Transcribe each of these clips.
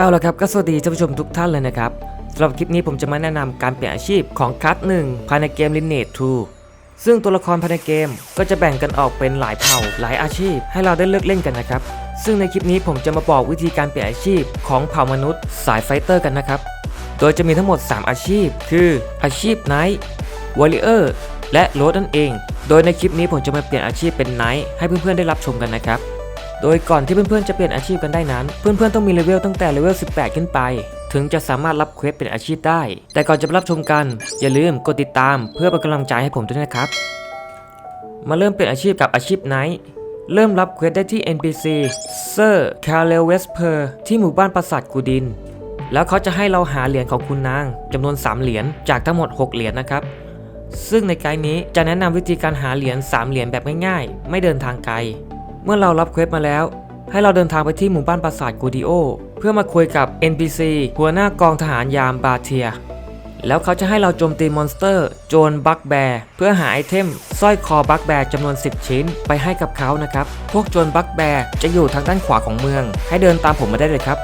เอาละครับก็สวัสดีท่านผู้ชมทุกท่านเลยนะครับสำหรับคลิปนี้ผมจะมาแนะนำการเปลี่ยนอาชีพของคัสหนึ่งภายในเกม Lineage 2 ซึ่งตัวละครภายในเกมก็จะแบ่งกันออกเป็นหลายเผ่าหลายอาชีพ ให้เราได้เลือกเล่นกันนะครับ ซึ่งในคลิปนี้ผมจะมาบอกวิธีการเปลี่ยนอาชีพของเผ่ามนุษย์สายไฟเตอร์กันนะครับ โดยจะมีทั้งหมด 3 อาชีพ คืออาชีพไนท์วอริเออร์และโรดนั่นเอง โดยในคลิปนี้ผมจะมาเปลี่ยนอาชีพเป็นไนท์ให้เพื่อนๆได้รับชมกันนะครับ โดยก่อนที่เพื่อนๆจะเปลี่ยนอาชีพกันได้นั้น เพื่อนๆต้องมีเลเวลตั้งแต่เลเวล 18 ขึ้นไป ถึงจะสามารถรับเควสเป็นอาชีพได้ แต่ก่อนจะรับชมกัน อย่าลืมกดติดตามเพื่อเป็นกำลังใจให้ผมด้วยนะครับ มาเริ่มเป็นอาชีพกับอาชีพไนท์เริ่มรับเควสได้ที่ NPC เซอร์คาร์เลเวสเพอร์ที่หมู่บ้านปราสาทกูดิน แล้วเขาจะให้เราหาเหรียญของคุณนางจำนวน 3 เหรียญจากทั้งหมด 6 เหรียญนะครับซึ่งในไกด์นี้จะแนะนำวิธีการหาเหรียญ3เหรียญแบบง่ายๆ ไม่เดินทางไกล เมื่อเรารับเควสมาแล้ว ให้เราเดินทางไปที่หมู่บ้านปราสาทกูดิโอ เพื่อมาคุยกับ NPC หัวหน้ากองทหารยามบาเทีย แล้วเขาจะให้เราโจมตีมอนสเตอร์ โจนบักแบร์เพื่อหาไอเทมสร้อยคอบักแบร์จำนวน 10 ชิ้นไปให้กับเขานะครับ พวกโจนบักแบร์จะอยู่ทางด้านขวาของเมือง ให้เดินตามผมมาได้เลยครับ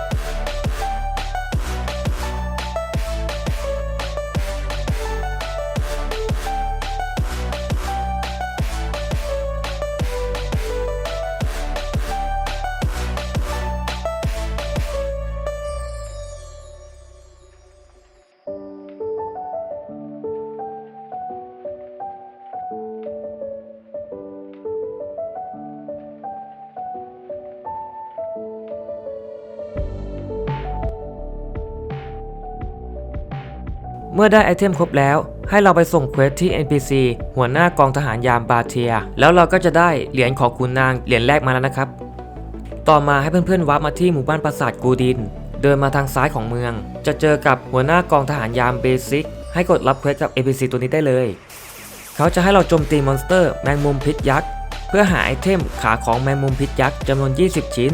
เมื่อได้ไอเทมครบแล้ว ให้เราไปส่งเควสที่ NPC หัวหน้ากองทหารยามบาเทีย แล้วเราก็จะได้เหรียญของคุณนางเหรียญแรกมาแล้วนะครับ ต่อมาให้เพื่อนๆวับมาที่หมู่บ้านปราสาทกูดิน เดินมาทางซ้ายของเมือง จะเจอกับหัวหน้ากองทหารยามเบสิกให้กดรับเควสกับ NPC ตัวนี้ได้เลย เขาจะให้เราโจมตีมอนสเตอร์แมงมุมพิษยักษ์เพื่อหาไอเทมขาของแมงมุมพิษยักษ์จำนวน 20 ชิ้น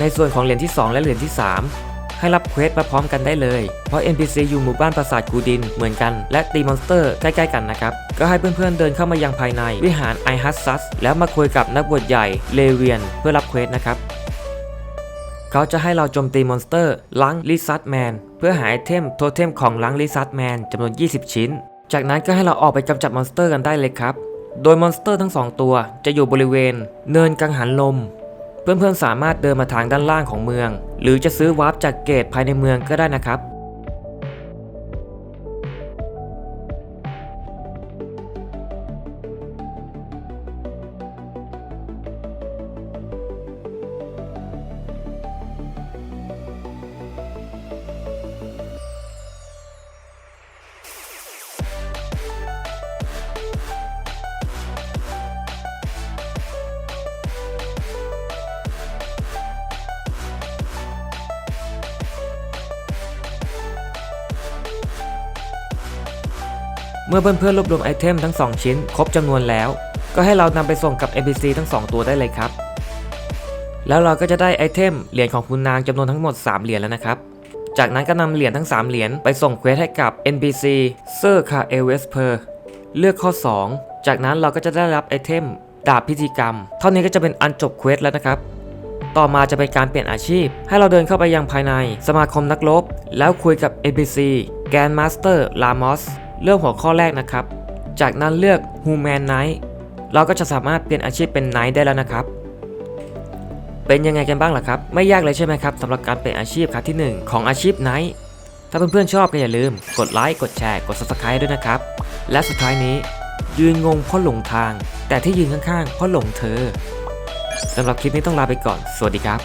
ในส่วนของเหรียญที่ 2 และเหรียญที่ 3 ให้รับเควสมาพร้อมกันได้เลย เพราะ NPC อยู่หมู่บ้านปราสาทกูดินเหมือนกัน และตีมอนสเตอร์ใกล้ๆกันนะครับ ก็ให้เพื่อนๆเดินเข้ามายังภายในวิหารไอฮัสซัสแล้วมาคุยกับนักบวชใหญ่เลเวียนเพื่อรับเควสนะครับเขาจะให้เราโจมตีมอนสเตอร์ลังลิซัตแมนเพื่อหาไอเทมโทเทมของลังลิซัตแมนจำนวน 20 ชิ้น จากนั้นก็ให้เราออกไปกำจัดมอนสเตอร์กันได้เลยครับ โดยมอนสเตอร์ทั้งสองตัวจะอยู่บริเวณ เนินกังหันลม เพื่อนๆสามารถเดินมาทางด้านล่างของเมือง หรือจะซื้อวาร์ปจากเกตภายในเมืองก็ได้นะครับ เมื่อเพื่อนๆรวบรวมไอเทมทั้ง 2 ชิ้น ครบจำนวนแล้ว ก็ให้เรานำไปส่งกับ NPC ทั้ง 2 ตัวได้เลยครับ แล้วเราก็จะได้ไอเทมเหรียญของคุณนางจำนวนทั้งหมด 3 เหรียญแล้วนะครับ จากนั้นก็นำเหรียญทั้ง 3 เหรียญไปส่งเควสให้กับ NPC เซอร์คาเอเวสเพอร์เลือกข้อ 2 จากนั้นเราก็จะได้รับไอเทมดาบพิธีกรรม เท่านี้ก็จะเป็นอันจบเควสแล้วนะครับ ต่อมาจะเป็นการเปลี่ยนอาชีพ ให้เราเดินเข้าไปยังภายใน สมาคมนักรบแล้วคุยกับ NPC แกนมาสเตอร์ลามอส เลือกหัวข้อแรกนะครับ จากนั้นเลือก Human Knight เราก็จะสามารถเปลี่ยนอาชีพเป็น Knight ได้แล้วนะครับ เป็นยังไงกันบ้างล่ะครับ ไม่ยากเลยใช่ไหมครับสำหรับการเปลี่ยนอาชีพครั้งที่ 1 ของอาชีพ Knight ถ้าเพื่อนๆชอบก็อย่าลืม กดไลค์ กดแชร์ กด Subscribe ด้วยนะครับ และสุดท้ายนี้ ยืนงงเพราะหลงทาง แต่ที่ยืนข้างๆเพราะหลงเธอสำหรับคลิปนี้ต้องลาไปก่อน สวัสดีครับ